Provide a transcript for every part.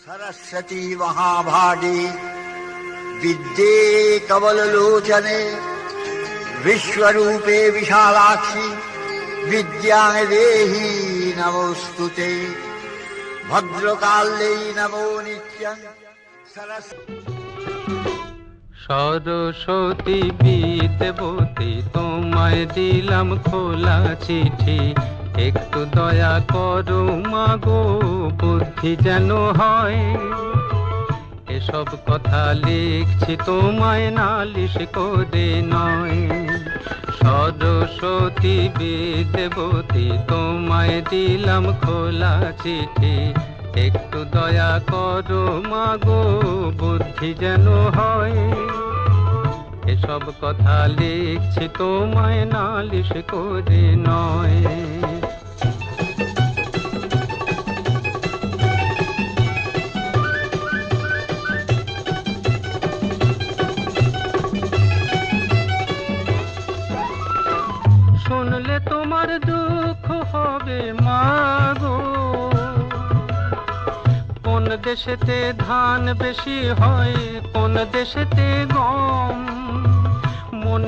सरस्वती महाभागे विद्ये कमललोचने विश्वरूपे विशालाक्षि विद्यां देहि नमोऽस्तु ते भद्रकाल्यै नमो नित्यम् सरस्वती সরস্বতী বিদ্যবতী তোমায় দিলাম খোলা চিঠি একটু দয়া করো মাগো বুদ্ধি যেন হয়। এসব কথা লিখছি তোমায় নালিশ করে নয়। সরস্বতী বিদ্যবতী, তোমায় দিলাম খোলা চিঠি। একটু দয়া করো মাগো বুদ্ধি যেন হয়। এসব কথা লিখছি তোমায় নালিশ করে নয়। শুনলে তোমার দুঃখ হবে মাগো। কোন দেশেতে ধান বেশি হয়, কোন দেশেতে গম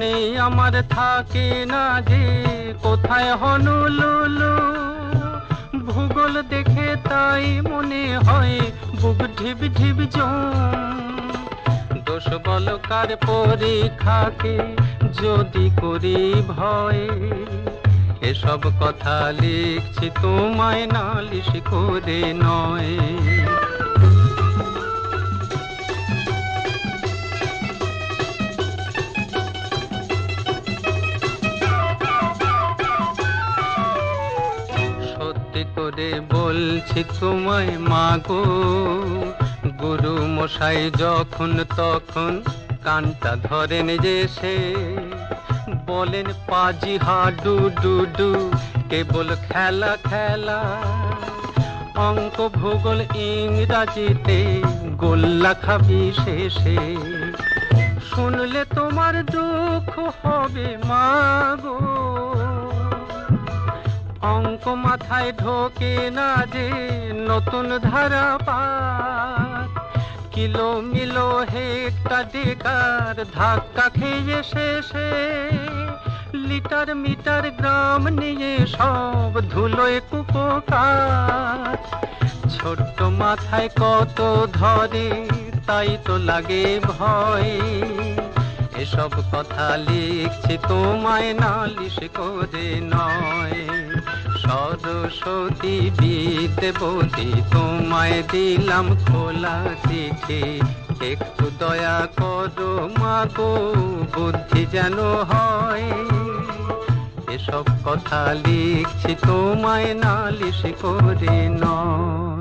মনে আমার থাকে না যে, কোথায় হনুলুলু? ভূগোল দেখে তাই মনে হয় বুক ঢিপ ঢিপ দোষ বল কার পরীক্ষাকে যদি করি ভয়? এসব কথা লিখছি তোমায় না নালিশ করে নয়। সত্যি করে বলছি তোমায়, মাগো, গুরু মশাই যখন তখন কানটা ধরেন যে সে, বলেন পাজি হাডু ডু ডু, কেবল খেলা খেলা, অঙ্ক, ভূগোল, ইংরাজিতে গোল্লা খাবি শেষে, শুনলে তোমার দুঃখ হবে, মাগো অঙ্ক মাথায় ঢোকে না যে নতুন ধারা পাক। কিলো মিলো হেক্টা ডেকার ধাক্কা খেয়ে শেষে লিটার মিটার গ্রাম নিয়ে সব ধুলোয় কুপোকার। ছোট্ট মাথায় কত ধরে, তাই তো লাগে ভয়। এসব কথা লিখছি তোমায় নালিশ করে নয়। সরস্বতী বিদ্যবতী তোমায় দিলাম খোলা চিঠি। একটু দয়া করো মাগো বুদ্ধি যেন হয়। এসব কথা লিখছি, তোমায় নালিশ করে নয়।